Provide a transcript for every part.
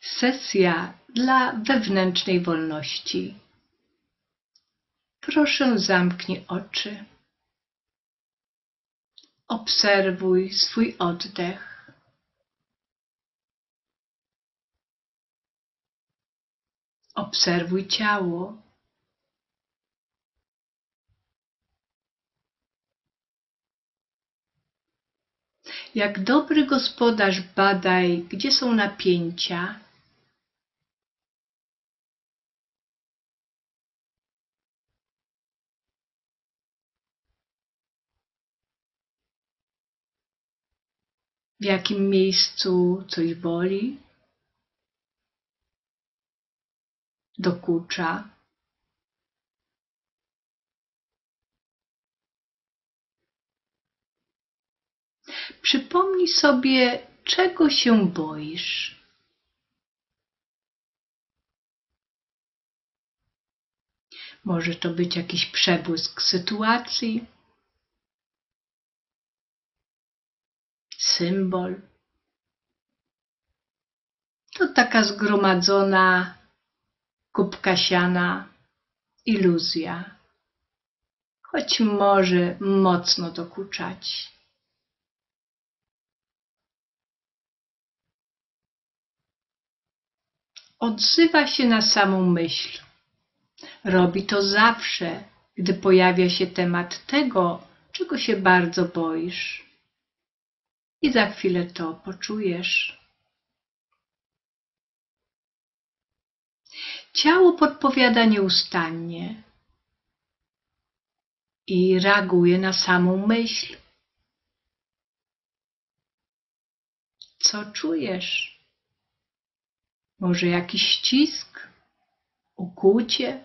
Sesja dla wewnętrznej wolności. Proszę zamknij oczy. Obserwuj swój oddech. Obserwuj ciało. Jak dobry gospodarz badaj, gdzie są napięcia. W jakim miejscu coś boli? Dokucza. Przypomnij sobie, czego się boisz. Może to być jakiś przebłysk sytuacji, symbol. To taka zgromadzona kubka siana iluzja, choć może mocno dokuczać. Odzywa się na samą myśl. Robi to zawsze, gdy pojawia się temat tego, czego się bardzo boisz. I za chwilę to poczujesz. Ciało podpowiada nieustannie i reaguje na samą myśl. Co czujesz? Może jakiś ścisk, ukłucie?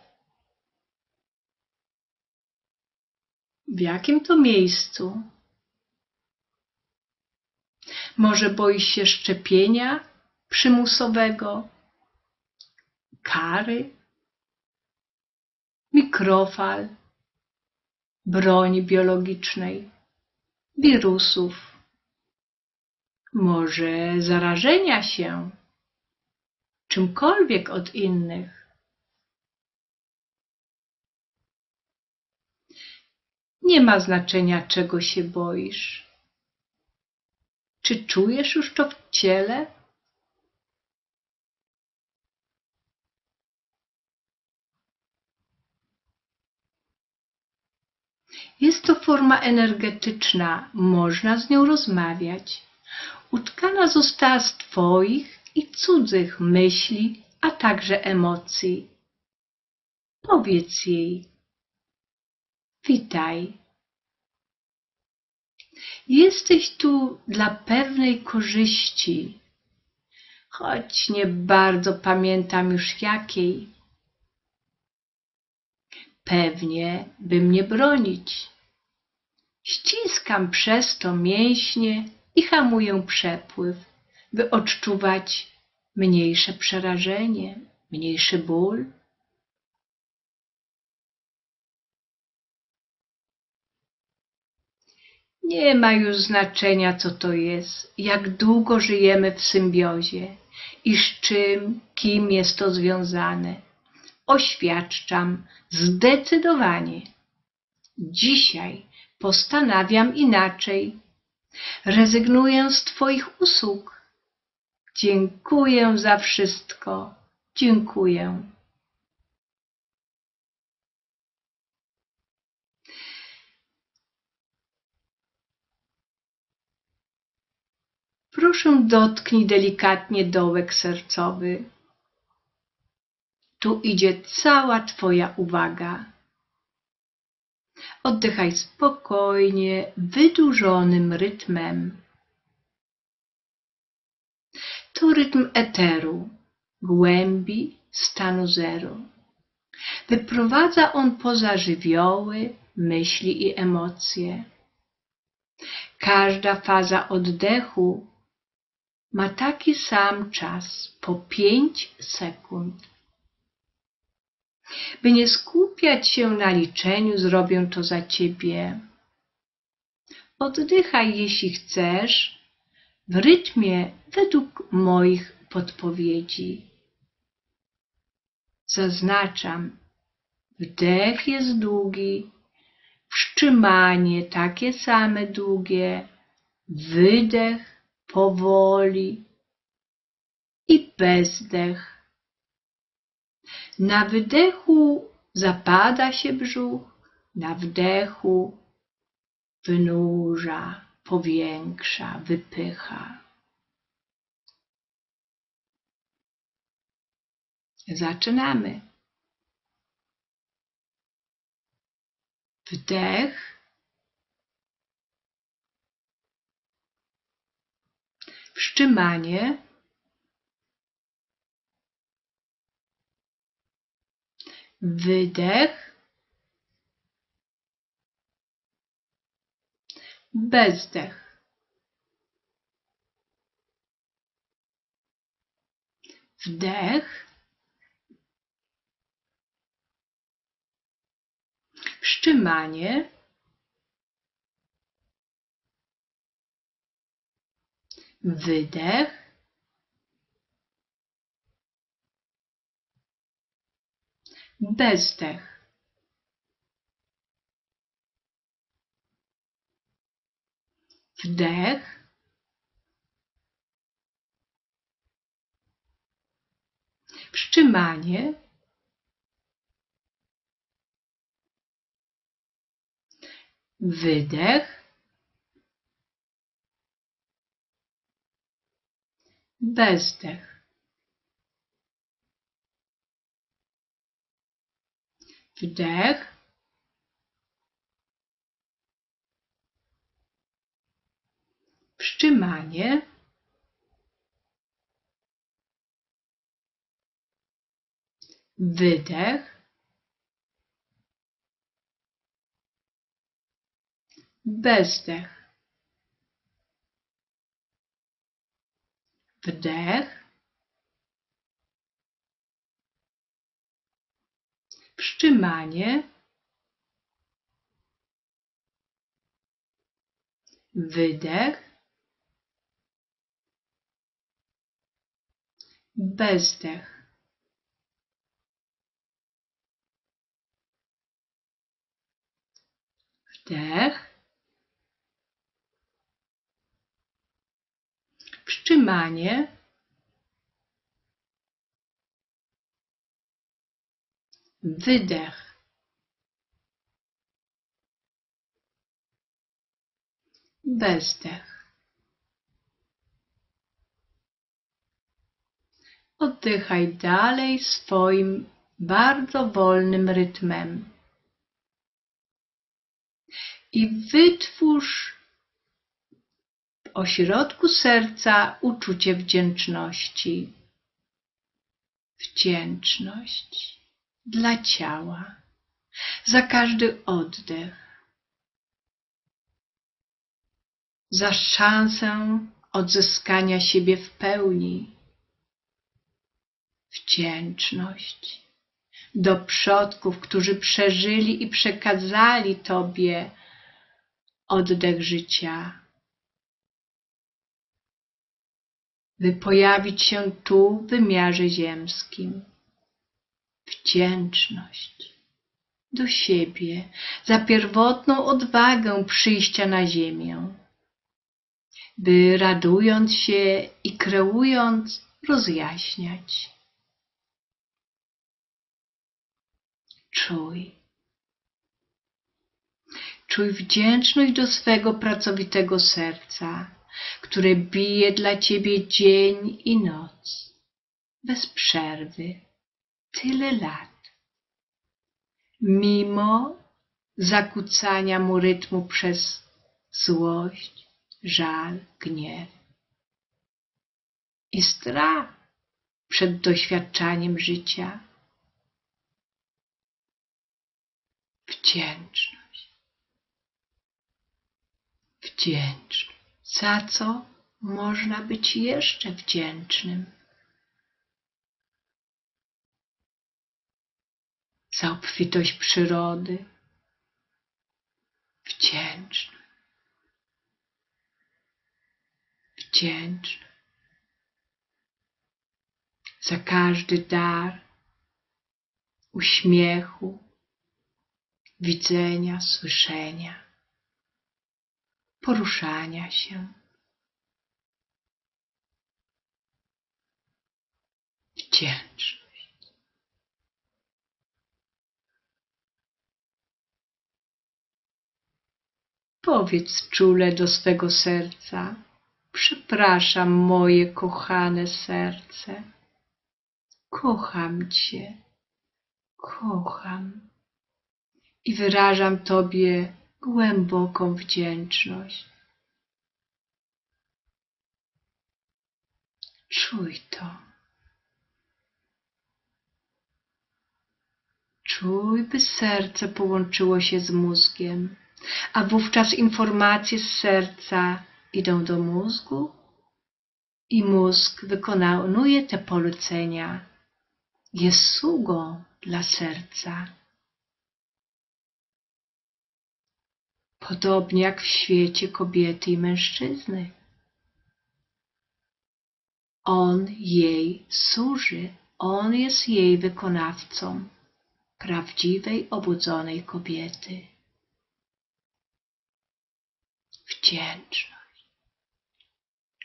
W jakim to miejscu? Może boisz się szczepienia przymusowego, kary, mikrofal, broni biologicznej, wirusów, może zarażenia się? Czymkolwiek od innych. Nie ma znaczenia, czego się boisz. Czy czujesz już to w ciele? Jest to forma energetyczna, można z nią rozmawiać. Utkana została z Twoich i cudzych myśli, a także emocji. Powiedz jej: Witaj. Jesteś tu dla pewnej korzyści, choć nie bardzo pamiętam już jakiej. Pewnie, by mnie bronić. Ściskam przez to mięśnie i hamuję przepływ, by odczuwać mniejsze przerażenie, mniejszy ból. Nie ma już znaczenia, co to jest, jak długo żyjemy w symbiozie i z czym, kim jest to związane. Oświadczam zdecydowanie. Dzisiaj postanawiam inaczej. Rezygnuję z Twoich usług. Dziękuję za wszystko. Dziękuję. Proszę dotknij delikatnie dołek sercowy. Tu idzie cała Twoja uwaga. Oddychaj spokojnie, wydłużonym rytmem. To rytm eteru, głębi stanu zero. Wyprowadza on poza żywioły, myśli i emocje. Każda faza oddechu ma taki sam czas po pięć sekund. By nie skupiać się na liczeniu, zrobię to za ciebie. Oddychaj, jeśli chcesz, w rytmie według moich podpowiedzi. Zaznaczam, wdech jest długi, wstrzymanie takie same długie, wydech powoli i bezdech. Na wydechu zapada się brzuch, na wdechu wynurza, powiększa, wypycha. Zaczynamy. Wdech. Wstrzymanie. Wydech. Bezdech. Wdech. Wstrzymanie. Wydech. Bezdech. Wdech. Wstrzymanie. Wydech. Bezdech. Wdech. Wstrzymanie. Wydech. Bezdech. Wdech. Wstrzymanie. Wydech. Bezdech. Wdech. Wstrzymanie. Wydech. Bezdech. Oddychaj dalej swoim bardzo wolnym rytmem. I wytwórz ośrodku serca uczucie wdzięczności. Wdzięczność dla ciała za każdy oddech, za szansę odzyskania siebie w pełni. Wdzięczność do przodków, którzy przeżyli i przekazali Tobie oddech życia. By pojawić się tu w wymiarze ziemskim. Wdzięczność do siebie za pierwotną odwagę przyjścia na ziemię, by radując się i kreując rozjaśniać. Czuj. Czuj wdzięczność do swego pracowitego serca, które bije dla Ciebie dzień i noc, bez przerwy, tyle lat. Mimo zakłócania mu rytmu przez złość, żal, gniew i strach przed doświadczaniem życia. Wdzięczność. Wdzięczność. Za co można być jeszcze wdzięcznym? Za obfitość przyrody. Wdzięczny. Wdzięczny. za każdy dar uśmiechu, widzenia, słyszenia, poruszania się. Wdzięczność. Powiedz czule do swego serca, przepraszam moje kochane serce, kocham Cię, kocham i wyrażam Tobie głęboką wdzięczność. Czuj to. Czuj, by serce połączyło się z mózgiem, a wówczas informacje z serca idą do mózgu i mózg wykonuje te polecenia. Jest sługą dla serca. Podobnie jak w świecie kobiety i mężczyzny. On jej służy, on jest jej wykonawcą prawdziwej, obudzonej kobiety. Wdzięczność.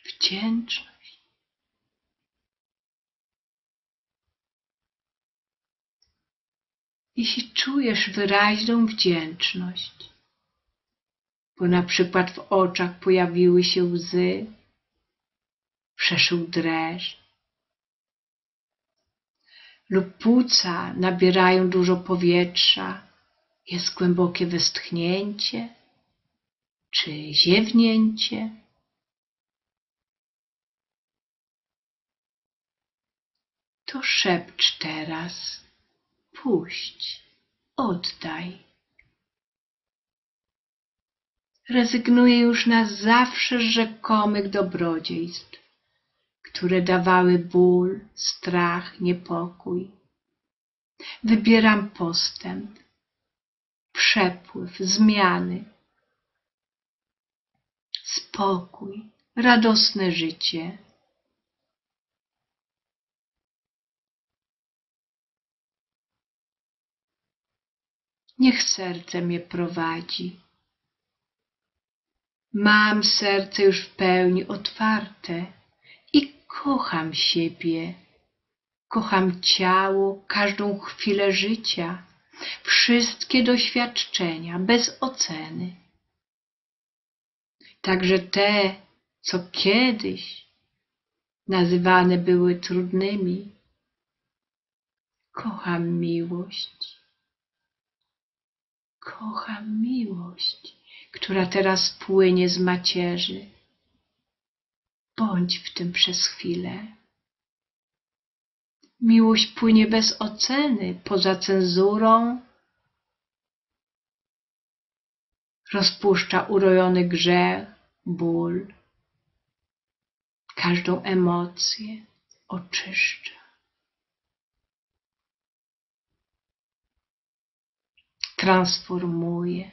Wdzięczność. Jeśli czujesz wyraźną wdzięczność, bo na przykład w oczach pojawiły się łzy, przeszył dreszcz, lub płuca nabierają dużo powietrza, jest głębokie westchnięcie czy ziewnięcie. To szepcz teraz, puść, oddaj. Rezygnuję już na zawsze z rzekomych dobrodziejstw które dawały ból, strach, niepokój. Wybieram postęp, przepływ, zmiany, spokój, radosne życie. Niech serce mnie prowadzi. Mam serce już w pełni otwarte Kocham siebie, kocham ciało, każdą chwilę życia, wszystkie doświadczenia bez oceny. Także te, co kiedyś nazywane były trudnymi. Kocham miłość. Kocham miłość, która teraz płynie z macierzy Bądź w tym przez chwilę. Miłość płynie bez oceny, poza cenzurą. Rozpuszcza urojony grzech, ból, każdą emocję oczyszcza. Transformuje,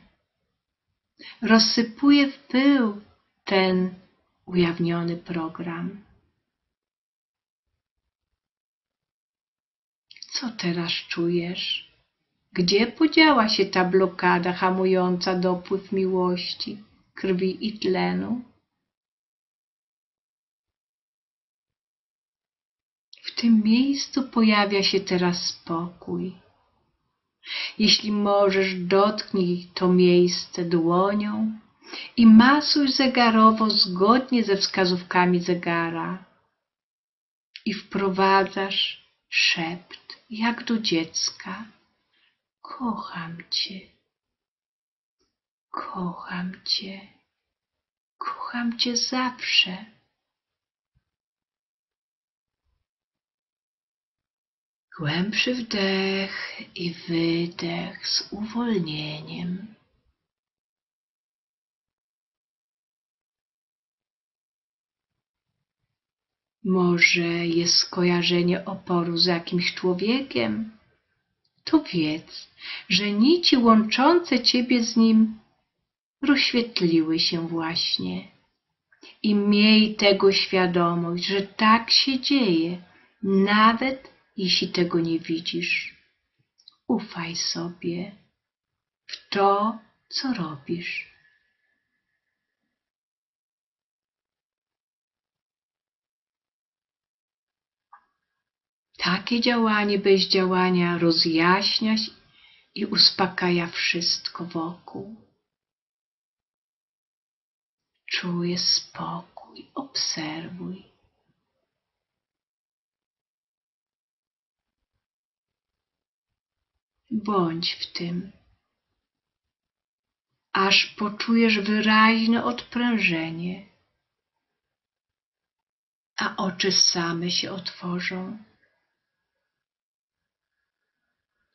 rozsypuje w pył ten ujawniony program. Co teraz czujesz? Gdzie podziała się ta blokada hamująca dopływ miłości, krwi i tlenu? W tym miejscu pojawia się teraz spokój. Jeśli możesz, dotknij to miejsce dłonią i masuj zegarowo zgodnie ze wskazówkami zegara. I wprowadzasz szept, jak do dziecka. Kocham Cię. Kocham Cię. Kocham Cię zawsze. Głębszy wdech i wydech z uwolnieniem. Może jest skojarzenie oporu z jakimś człowiekiem? To wiedz, że nici łączące ciebie z nim rozświetliły się właśnie. I miej tego świadomość, że tak się dzieje, nawet jeśli tego nie widzisz. Ufaj sobie w to, co robisz. Takie działanie bez działania rozjaśnia i uspokaja wszystko wokół. Czuję spokój, obserwuj. Bądź w tym, aż poczujesz wyraźne odprężenie, a oczy same się otworzą.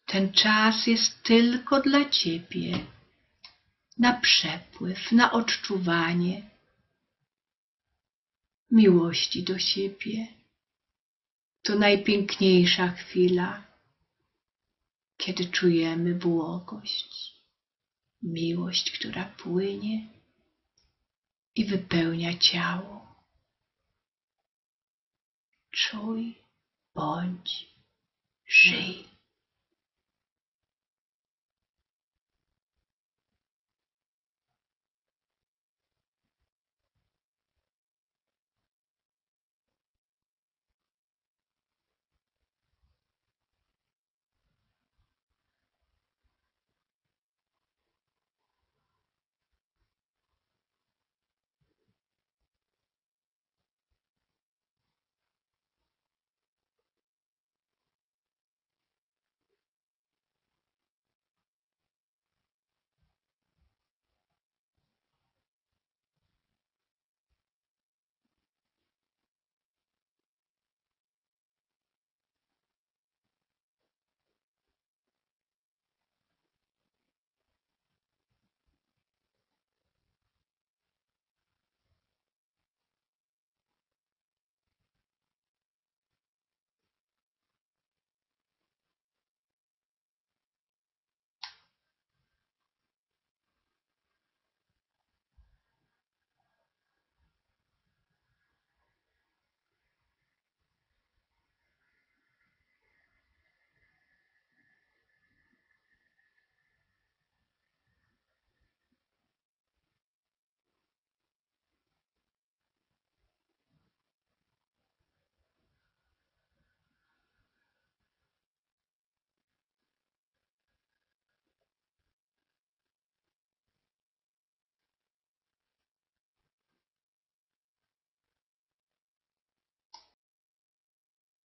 Ten czas jest tylko dla Ciebie, na przepływ, na odczuwanie miłości do siebie. To najpiękniejsza chwila, kiedy czujemy błogość, miłość, która płynie i wypełnia ciało. Czuj, bądź, żyj.